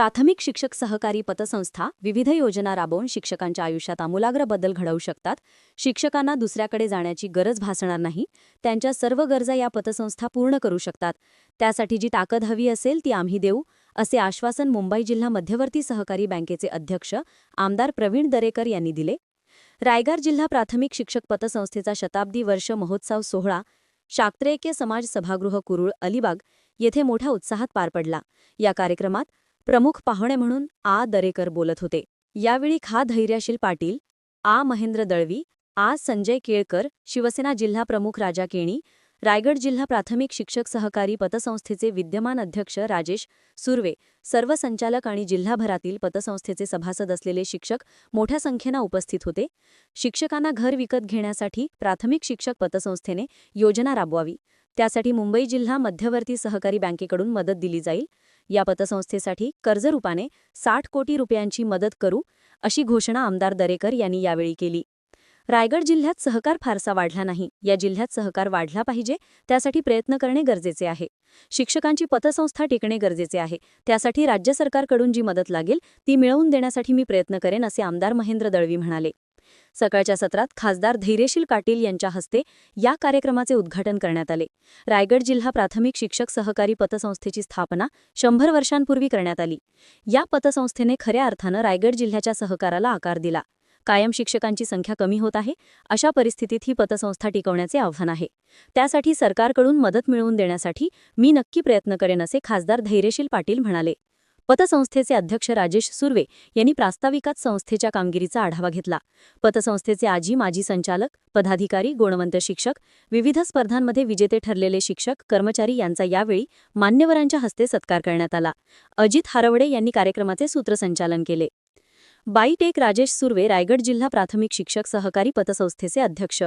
प्राथमिक शिक्षक सहकारी पतसंस्था विविध योजना राबवून शिक्षकांच्या आयुष्यात आमूलाग्र बदल घडवू शकतात. शिक्षकांना दुसऱ्याकडे जाण्याची गरज भासणार नाही. त्यांच्या सर्व गरजा या पतसंस्था पूर्ण करू शकतात. त्यासाठी जी ताकद हवी असेल ती आम्ही देऊ असे आश्वासन मुंबई जिल्हा मध्यवर्ती सहकारी बँकेचे अध्यक्ष आमदार प्रवीण दरेकर यांनी दिले. रायगड जिल्हा प्राथमिक शिक्षक पतसंस्थेचा शताब्दी वर्ष महोत्सव सोहळा शाक्त्रेक्य समाज सभागृह कुरुळ अलिबाग येथे मोठ्या उत्साहात पार पडला. या कार्यक्रमात प्रमुख पाहुणे म्हणून आ. दरेकर बोलत होते. यावेळी खा धैर्यशील पाटील आ. महेंद्र दळवी आ. संजय केळकर शिवसेना जिल्हा प्रमुख राजा केणी रायगड जिल्हा प्राथमिक शिक्षक सहकारी पतसंस्थेचे विद्यमान अध्यक्ष राजेश सुर्वे सर्व संचालक आणि जिल्हाभरातील पतसंस्थेचे सभासद असलेले शिक्षक मोठ्या संख्येनं उपस्थित होते. शिक्षकांना घर विकत घेण्यासाठी प्राथमिक शिक्षक पतसंस्थेने योजना राबवावी. त्यासाठी मुंबई जिल्हा मध्यवर्ती सहकारी बँकेकडून मदत दिली जाईल. या पतसंस्थेसाठी कर्जरूपाने साठ कोटी रुपयांची मदत करू अशी घोषणा आमदार दरेकर यांनी यावेळी केली. रायगड जिल्ह्यात सहकार फारसा वाढला नाही. या जिल्ह्यात सहकार वाढला पाहिजे त्यासाठी प्रयत्न करणे गरजेचे आहे. शिक्षकांची पतसंस्था टिकणे गरजेचे आहे. त्यासाठी राज्य सरकारकडून जी मदत लागेल ती मिळवून देण्यासाठी मी प्रयत्न करेन असे आमदार महेंद्र दळवी म्हणाले. सकाळच्या सत्रात खासदार धैर्यशील पाटील यांच्या हस्ते या कार्यक्रमाचे उद्घाटन करण्यात आले. रायगड जिल्हा प्राथमिक शिक्षक सहकारी पतसंस्थेची स्थापना शंभर वर्षांपूर्वी करण्यात आली. या पतसंस्थेने खऱ्या अर्थानं रायगड जिल्ह्याच्या सहकाराला आकार दिला. कायम शिक्षकांची संख्या कमी होत आहे अशा परिस्थितीत ही पतसंस्था टिकवण्याचे आव्हान आहे. त्यासाठी सरकारकडून मदत मिळवून देण्यासाठी मी नक्की प्रयत्न करेन असे खासदार धैर्यशील पाटील म्हणाले. पतसंस्थेचे अध्यक्ष राजेश सुर्वे यांनी प्रास्ताविकात संस्थेच्या कामगिरीचा आढावा घेतला. पतसंस्थेचे आजी माजी संचालक पदाधिकारी गुणवंत शिक्षक विविध स्पर्धांमध्ये विजेते ठरलेले शिक्षक कर्मचारी यांचा यावेळी मान्यवरांच्या हस्ते सत्कार करण्यात आला. अजित हारवडे यांनी कार्यक्रमाचे सूत्रसंचालन केले. बाईटेक राजेश सुर्वे रायगड जिल्हा प्राथमिक शिक्षक सहकारी पतसंस्थेचे अध्यक्ष.